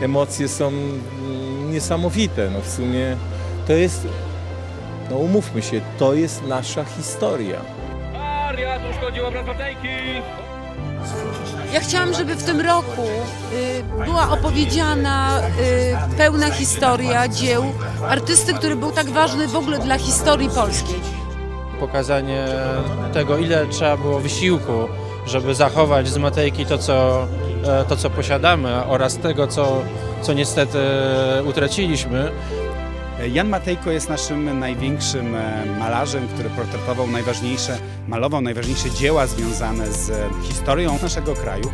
emocje są mm, niesamowite. No w sumie to jest, no umówmy się, to jest nasza historia. Wariat uszkodził obraz Matejki! Ja chciałam, żeby w tym roku y, była opowiedziana y, pełna historia dzieł artysty, który był tak ważny w ogóle dla historii polskiej. pokazanie tego, ile trzeba było wysiłku, żeby zachować z Matejki to, co, e, to, co posiadamy oraz tego, co, co niestety utraciliśmy. Jan Matejko jest naszym największym e, malarzem, który portretował najważniejsze, malował najważniejsze dzieła związane z historią naszego kraju.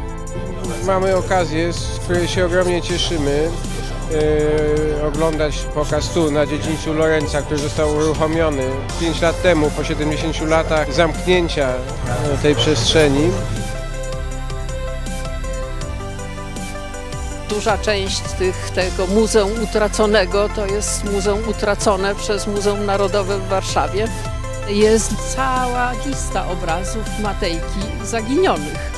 Mamy okazję, z której się ogromnie cieszymy, e, oglądać pokaz tu na dziedzińcu Lorenza, który został uruchomiony 5 lat temu, po 70 latach zamknięcia e, tej przestrzeni. Duża część tych, tego Muzeum Utraconego to jest muzeum utracone przez Muzeum Narodowe w Warszawie. Jest cała lista obrazów Matejki zaginionych.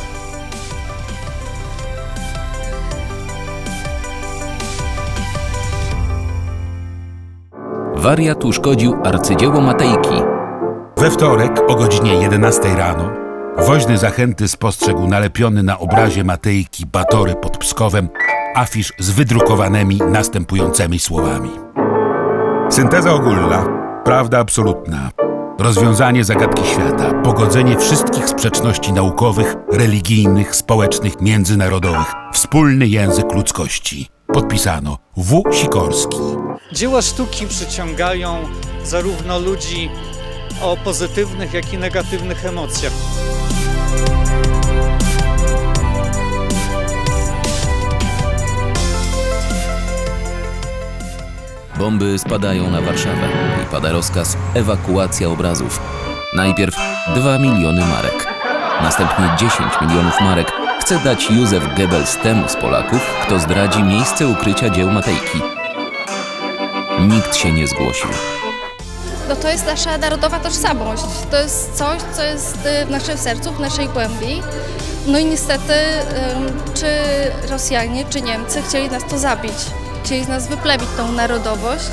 Wariat uszkodził arcydzieło Matejki. We wtorek o godzinie 11 rano woźny zachęty spostrzegł nalepiony na obrazie Matejki Batory pod Pskowem afisz z wydrukowanymi następującymi słowami. Synteza ogólna, prawda absolutna, rozwiązanie zagadki świata, pogodzenie wszystkich sprzeczności naukowych, religijnych, społecznych, międzynarodowych, wspólny język ludzkości. Podpisano W. Sikorski. Dzieła sztuki przyciągają zarówno ludzi o pozytywnych, jak i negatywnych emocjach. Bomby spadają na Warszawę i pada rozkaz ewakuacja obrazów. Najpierw 2 miliony marek, następnie 10 milionów marek chce dać Józef Goebbels temu z Polaków, kto zdradzi miejsce ukrycia dzieł Matejki. Nikt się nie zgłosił. No to jest nasza narodowa tożsamość. To jest coś, co jest y, w naszym sercu, w naszej głębi. No i niestety, czy Rosjanie, czy Niemcy chcieli nas to zabić. Chcieli z nas wyplewić tą narodowość.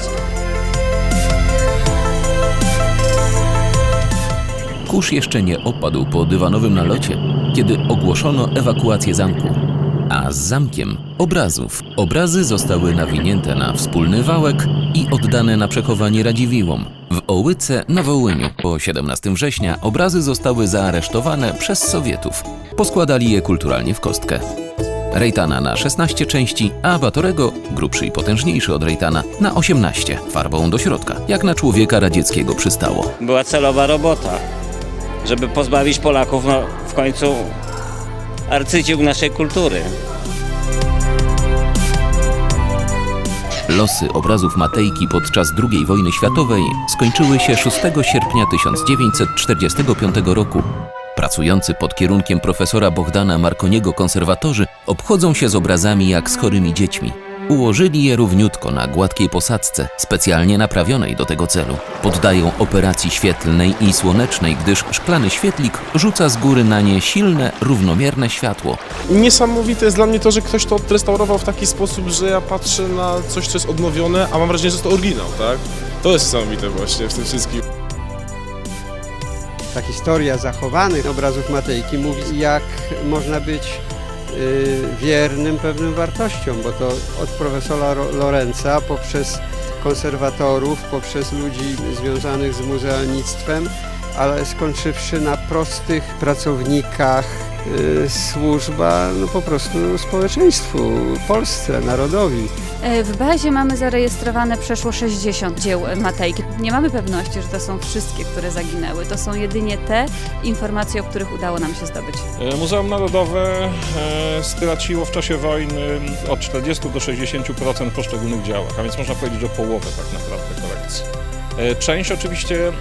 Kurz jeszcze nie opadł po dywanowym nalocie, kiedy ogłoszono ewakuację zamku. A z zamkiem obrazów. Obrazy zostały nawinięte na wspólny wałek i oddane na przechowanie Radziwiłłom. W Ołyce na Wołyniu po 17 września obrazy zostały zaaresztowane przez Sowietów. Poskładali je kulturalnie w kostkę. Rejtana na 16 części, a Batorego, grubszy i potężniejszy od Rejtana, na 18, farbą do środka, jak na człowieka radzieckiego przystało. Była celowa robota, żeby pozbawić Polaków no, w końcu arcydzieł naszej kultury. Losy obrazów Matejki podczas II wojny światowej skończyły się 6 sierpnia 1945 roku. Pracujący pod kierunkiem profesora Bohdana Markoniego konserwatorzy obchodzą się z obrazami jak z chorymi dziećmi. Ułożyli je równiutko na gładkiej posadzce, specjalnie naprawionej do tego celu. Poddają operacji świetlnej i słonecznej, gdyż szklany świetlik rzuca z góry na nie silne, równomierne światło. Niesamowite jest dla mnie to, że ktoś to odrestaurował w taki sposób, że ja patrzę na coś, co jest odnowione, a mam wrażenie, że jest to oryginał, tak? To jest niesamowite właśnie w tym wszystkim. Ta historia zachowanych obrazów Matejki mówi, jak można być wiernym pewnym wartościom, bo to od profesora Ro- Lorenza poprzez konserwatorów, poprzez ludzi związanych z muzealnictwem, ale skończywszy na prostych pracownikach y, służba no po prostu społeczeństwu, Polsce, narodowi. E, W bazie mamy zarejestrowane przeszło 60 dzieł Matejki. Nie mamy pewności, że to są wszystkie, które zaginęły. To są jedynie te informacje, o których udało nam się zdobyć. E, Muzeum Narodowe e, straciło w czasie wojny od 40 do 60% w poszczególnych działach, a więc można powiedzieć o połowę tak naprawdę kolekcji. E, Część oczywiście e,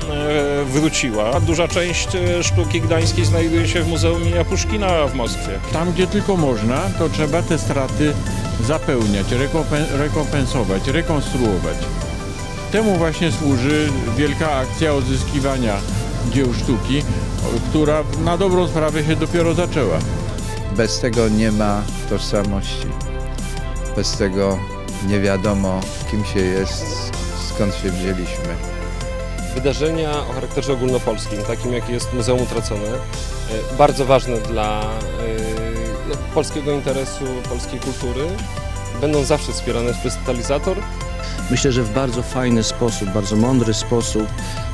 wróciła. Duża część e, sztuki gdańskiej znajduje się w Muzeum imienia Puszkina w Moskwie. Tam, gdzie tylko można, to trzeba te straty zapełniać, rekompen- rekompensować, rekonstruować. Temu właśnie służy wielka akcja odzyskiwania dzieł sztuki, która na dobrą sprawę się dopiero zaczęła. Bez tego nie ma tożsamości. Bez tego nie wiadomo, kim się jest, skąd się wzięliśmy. Wydarzenia o charakterze ogólnopolskim, takim jak jest Muzeum Utracone, e, bardzo ważne dla e, no, polskiego interesu, polskiej kultury, będą zawsze wspierane przez totalizator. Myślę, że w bardzo fajny sposób, bardzo mądry sposób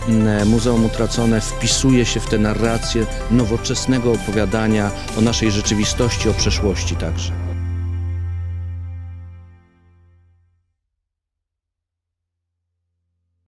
mm, Muzeum Utracone wpisuje się w tę narrację nowoczesnego opowiadania o naszej rzeczywistości, o przeszłości także.